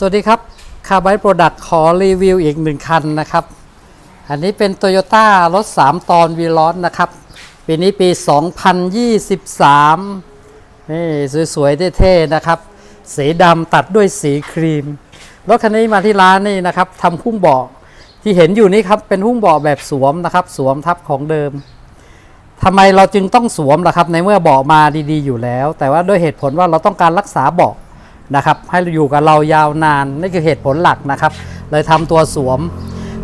สวัสดีครับคาร์บ y โปรดักต์ขอรีวิวอีกหนึ่งคันนะครับ อันนี้เป็น Toyota รถ 3 ตอนวีลอนนะครับ ปีนี้ปี 2023 นี่สวยๆเท่ๆนะครับ สีดำตัดด้วยสีครีม รถคันนี้มาที่ร้านนี่นะครับทำหุ้มเบาะที่เห็นอยู่นี่ครับเป็นหุ้มเบาะแบบสวมนะครับ สวมทับของเดิมทำไมเราจึงต้องสวมล่ะครับในเมื่อเบาะมาดีๆ อยู่แล้ว แต่ว่าด้วยเหตุผลว่าเราต้องการรักษาเบาะ นะครับ ให้อยู่กับเรายาวนานนี่คือเหตุผลหลักนะครับ เลยทำตัวสวม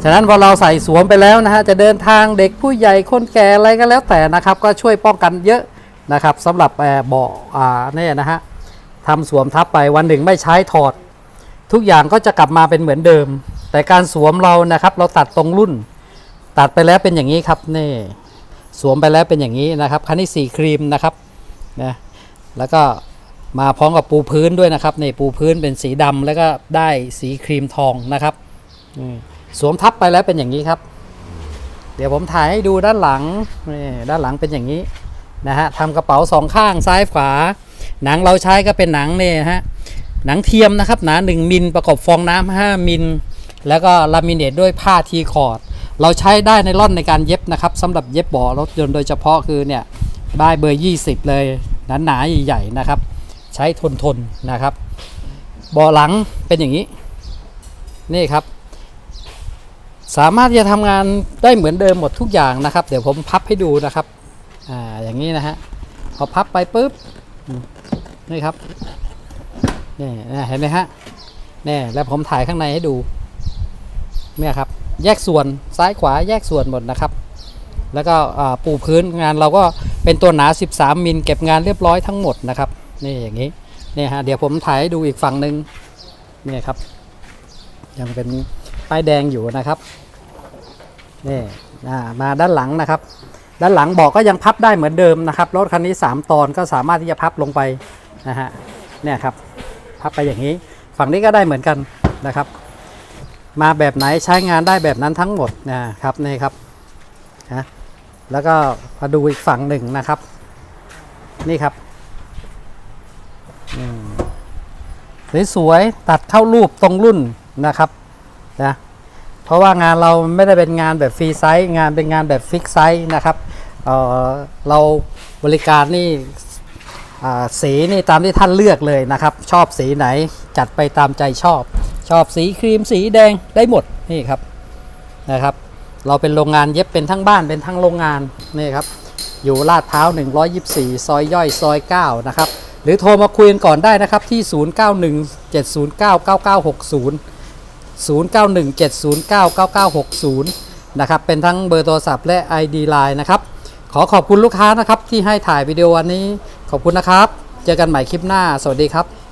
ฉะนั้นพอเราใส่สวมไปแล้วนะฮะจะเดินทางเด็กผู้ใหญ่คนแก่อะไรก็แล้วแต่นะครับ ก็ช่วยป้องกันเยอะนะครับสำหรับเอ่อเบาะเนี่ยนะฮะทำสวมทับไปวันหนึ่งไม่ใช้ถอด ทุกอย่างก็จะกลับมาเป็นเหมือนเดิม แต่การสวมเรานะครับ เราตัดตรงรุ่น ตัดไปแล้วเป็นอย่างนี้ครับนี่สวมไปแล้วเป็นอย่างนี้นะครับคันนี้สีครีมนะครับนะแล้วก็ มาพร้อมกับปูพื้นด้วยนะครับนี่ปูพื้นเป็นสีดำแล้วก็ได้สีครีมทองนะครับสวมทับไปแล้วเป็นอย่างนี้ครับ เดี๋ยวผมถ่ายให้ดูด้านหลังนี่ด้านหลังเป็นอย่างนี้นะฮะทำกระเป๋าสองข้างซ้ายขวา หนังเราใช้ก็เป็นหนังเนี่ยฮะหนังเทียมนะครับหนา1มิลประกอบฟองน้ำ5มิลแล้วก็ลามิเนตด้วยผ้าทีคอร์ดเราใช้ได้ในร่อนในการเย็บนะครับสำหรับเย็บเบาะรถยนต์โดยเฉพาะคือเนี่ยได้เบอร์ 20 เลยหนาๆใหญ่ๆนะครับ ใช้ทนทนนะครับเบาะหลังเป็นอย่างนี้นี่ครับ สามารถจะทำงานได้เหมือนเดิมหมดทุกอย่างนะครับ เดี๋ยวผมพับให้ดูนะครับอ่าอย่างนี้นะฮะพอพับไปปุ๊บนี่ครับนี่นะเห็นไหมฮะนี่แล้วผมถ่ายข้างในให้ดูเนี่ยครับแยกส่วนซ้ายขวาแยกส่วนหมดนะครับ แล้วก็ปูพื้นงานเราก็เป็นตัวหนา 13 มิลเก็บงานเรียบร้อยทั้งหมดนะครับ นี่อย่างนี้เนี่ยฮะเดี๋ยวผมถ่ายให้ดูอีกฝั่งหนึ่งเนี่ยครับ ยังเป็นป้ายแดงอยู่นะครับนี่มาด้านหลังนะครับ ด้านหลังเบอกก็ยังพับได้เหมือนเดิมนะครับรถคันนี้ 3 ตอนก็สามารถที่จะพับลงไปนะฮะเนี่ยครับพับไปอย่างนี้ ฝั่งนี้ก็ได้เหมือนกันนะครับ มาแบบไหนใช้งานได้แบบนั้นทั้งหมดนะครับนี่ครับนะแล้วก็มาดูอีกฝั่งหนึ่งนะครับ นี่ครับ สวยๆตัดเข้ารูปตรงรุ่นนะครับนะเพราะว่างานเราไม่ได้เป็นงานแบบฟรีไซส์งานเป็นงานแบบฟิกไซส์นะครับเเราบริการนี่สีนี่ตามที่ท่านเลือกเลยนะครับ ชอบสีไหนจัดไปตามใจชอบ ชอบสีครีมสีแดงได้หมดนี่ครับนะครับ เราเป็นโรงงานเย็บเป็นทั้งบ้านเป็นทั้งโรงงานนี่ครับอยู่ลาดพร้าว124 ซอยย่อยซอย 9 นะครับ หรือโทรมาคุยกันก่อนได้นะครับที่ 0917099960 0917099960 นะครับ เป็นทั้งเบอร์โทรศัพท์และ ID Line นะครับ ขอขอบคุณลูกค้านะครับที่ให้ถ่ายวิดีโอวันนี้ ขอบคุณนะครับ เจอกันใหม่คลิปหน้า สวัสดีครับ